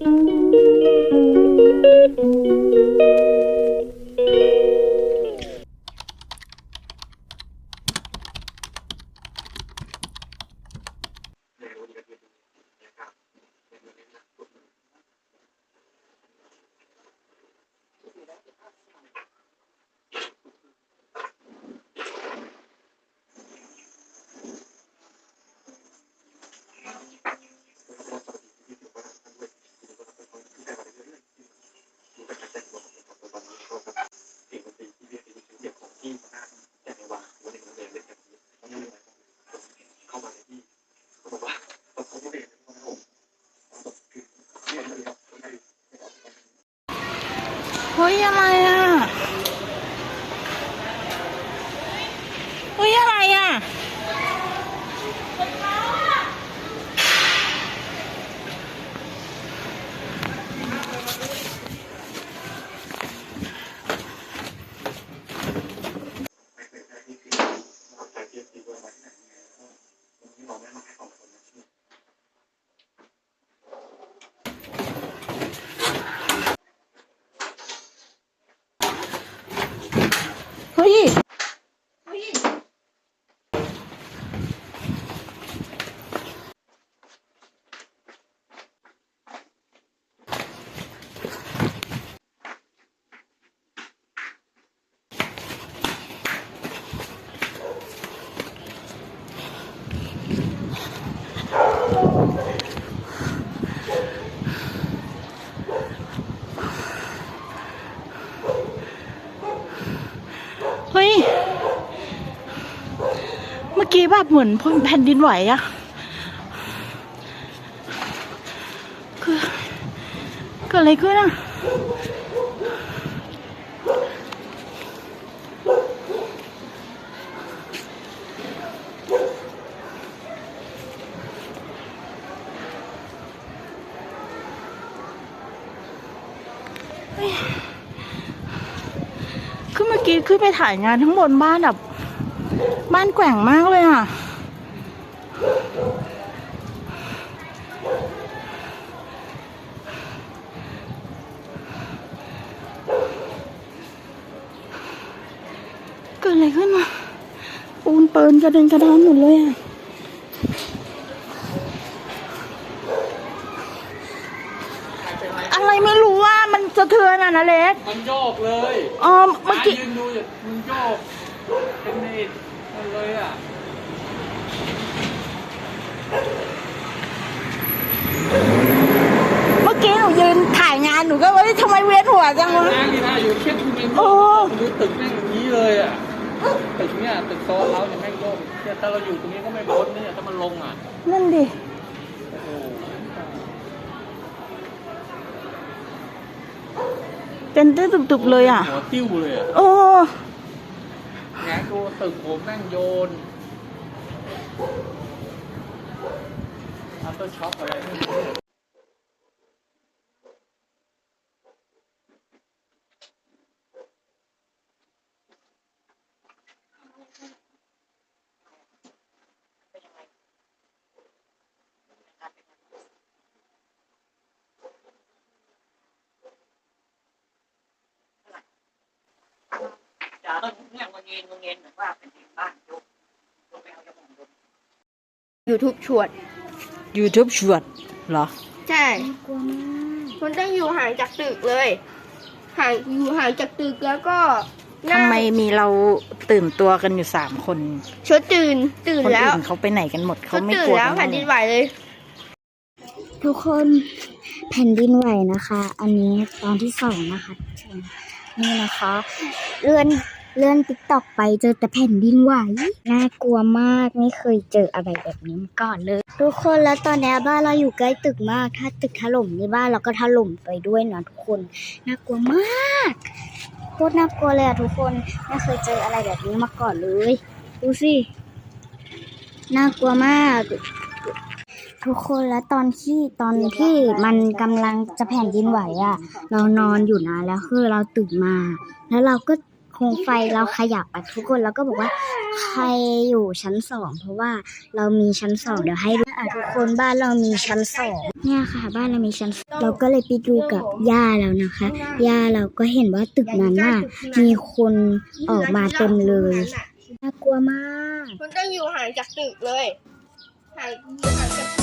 เฮ้ ยอะไรอะ เฮ้ยอะไรอะ เฮ้ย เฮ้ย เมื่อ กี้แบบเหมือนแผ่นดินไหวอะคือเกิดอะไรขึ้นอะคือเมื่อกี้ขึ้นไปถ่ายงานทั้งบนบ้านแบบ บ้านแกว่งมากเลยอะ เกิดอะไรขึ้นมาปูนเปินกระเด็นกระดอนหมดเลยอะอะไรไม่รู้ว่ามันสะเทือนอะนะเล็ก มันโยกเลย อ๋อ เมื่อกี้ ยืนดูอยู่มันโยก เป็นเนตมันเลยอะเมื่อกี้หนูยืนถ่ายงานหนูก็ว่าเฮ้ยทำไมเวียนหัวจังวะ นั่งนี่นะอยู่เครียดคุณเป็นโยโอ้กมันดูตึกแม่งอย่างนี้เลยอะตึกเนี่ยตึกโซนเราเนี่ยแม่งโยกเครียดถ้าเราอยู่ตรงนี้ก็ไม่พ้นเนี่ยถ้ามันลงอะนั่นดิ โอ้โหเป็นตื้อตุบๆเลยอะหัวติ้วเลยอะ โอ้แงะดู ตึกผมแม่งโยนอัลเตอร์ช็อปอะไร ม่รู้จ๋าต้องเงี้ยงเงินเงินเหมือนว่าเป็นบ้านยกลงไปเอาจมูกดู YouTube ชวด YouTube ชวดเหรอ ใช่ มันต้องอยู่ห่างจากตึกเลย ห่างอยู่ห่างจากตึกแล้วก็นั่ทำงไมมีเราตื่นตัวกันอยู่สามคน ชดตื่น ตื่นคนแล้วอื่นเขาไปไหนกันหมดชเขาดไม่ตื่นกลัวแล้วกัแผ่นนเหรดิอนไหวเลย ทุกคนแผ่นดินไหวนะคะ อันนี้ตอนที่สองนะคะ นี่นะคะเลื่อน เลื่อนติ๊กตอกไปเจอแต่แผ่นดินไหว น่ากลัวมากไม่เคยเจออะไรแบบนี้มาก่อนเลย ทุกคนแล้วตอนนี้บ้านเราอยู่ใกล้ตึกมาก ถ้าตึกถล่มนี่บ้านเราก็ถล่มไปด้วยนะทุกคน น่ากลัวมากโคตรน่ากลัวเลยอะทุกคน ไม่เคยเจออะไรแบบนี้มาก่อนเลย ดูสิ น่ากลัวมากทุกคนแล้วตอนที่ตอนที่มันกำลังจะแผ่นดินไหวอะ่ะ เรานอนอยู่นะแล้วคือเราตื่นมา แล้วเราก็ คมไฟเราขยับอะทุกคนเราก็บอกว่าใครอยู่ชั้นสองเพราะว่าเรามีชั้นสองเดี๋ยวให้ดูอะทุกคนบ้านเรามีชั้นสองเนี่ยค่ะ บ้านเรามีชั้นสองเราก็เลยไปดูกับย่าแล้วนะคะย่าเราก็เห็นว่าตึกนั้นน่ะมีคนออกมาเต็มเลยน่ากลัวมาก มันต้องอยู่ห่างจากตึกเลยห่างจาก